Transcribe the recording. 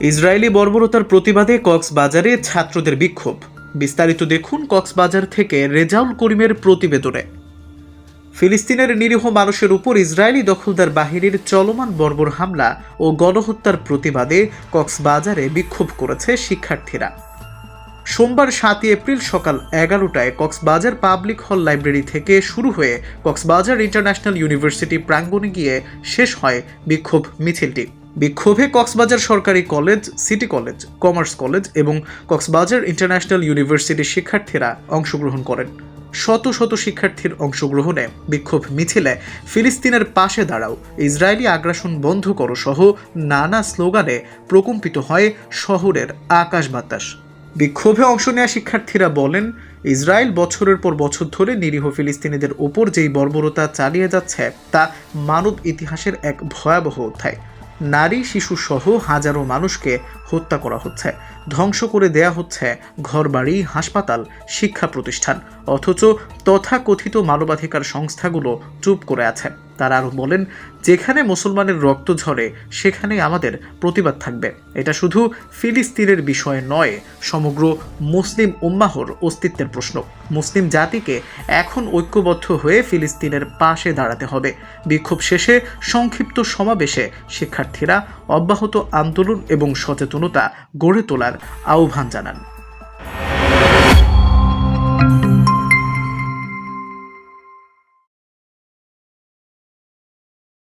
Israeli বর্বরতার প্রতিবাদে কক্সবাজারে ছাত্রদের বিক্ষোভ। বিস্তারিত দেখুন কক্সবাজার থেকে রেজাউল করিমের প্রতিবেদনে। ফিলিস্তিনের নিরীহ মানুষের উপর ইসরায়েলি দখলদার বাহিনীর চলমান বর্বর হামলা ও গণহত্যার প্রতিবাদে কক্সবাজারে বিক্ষোভ করেছে শিক্ষার্থীরা। সোমবার সাতই এপ্রিল সকাল এগারোটায় কক্সবাজার পাবলিক হল লাইব্রেরি থেকে শুরু হয়ে কক্সবাজার ইন্টারন্যাশনাল ইউনিভার্সিটি প্রাঙ্গণে গিয়ে শেষ হয় বিক্ষোভ মিছিলটি। বিক্ষোভে কক্সবাজার সরকারি college, city college, commerce college এবং কক্সবাজার ইন্টারন্যাশনাল ইউনিভার্সিটির শিক্ষার্থীরা অংশগ্রহণ করেন। শত শত শিক্ষার্থীর অংশগ্রহণে বিক্ষোভ মিছিলে ফিলিস্তিনের পাশে দাঁড়াও, ইসরায়েলি আগ্রাসন বন্ধ করো সহ নানা স্লোগানে প্রকম্পিত হয় শহরের আকাশ বাতাস। বিক্ষোভে অংশ নেওয়া শিক্ষার্থীরা বলেন, ইসরায়েল বছরের পর বছর ধরে নিরীহ ফিলিস্তিনিদের ওপর যেই বর্বরতা চালিয়ে যাচ্ছে, তা মানব ইতিহাসের এক ভয়াবহ অধ্যায়। নারী শিশু সহ হাজারো মানুষকে হত্যা করা হচ্ছে। ধ্বংস করে দেয়া হচ্ছে ঘরবাড়ি, হাসপাতাল, শিক্ষা প্রতিষ্ঠান। অথচ তথাকথিত মানবাধিকার সংস্থাগুলো চুপ করে আছে। তারা আরও বলেন, যেখানে মুসলমানের রক্ত ঝরে সেখানে আমাদের প্রতিবাদ থাকবে। এটা শুধু ফিলিস্তিনের বিষয় নয়, সমগ্র মুসলিম উম্মাহর অস্তিত্বের প্রশ্ন। মুসলিম জাতিকে এখন ঐক্যবদ্ধ হয়ে ফিলিস্তিনের পাশে দাঁড়াতে হবে। বিক্ষোভ শেষে সংক্ষিপ্ত সমাবেশে শিক্ষার্থীরা অব্যাহত আন্দোলন এবং সচেতনতা গড়ে তোলার আহ্বান জানান।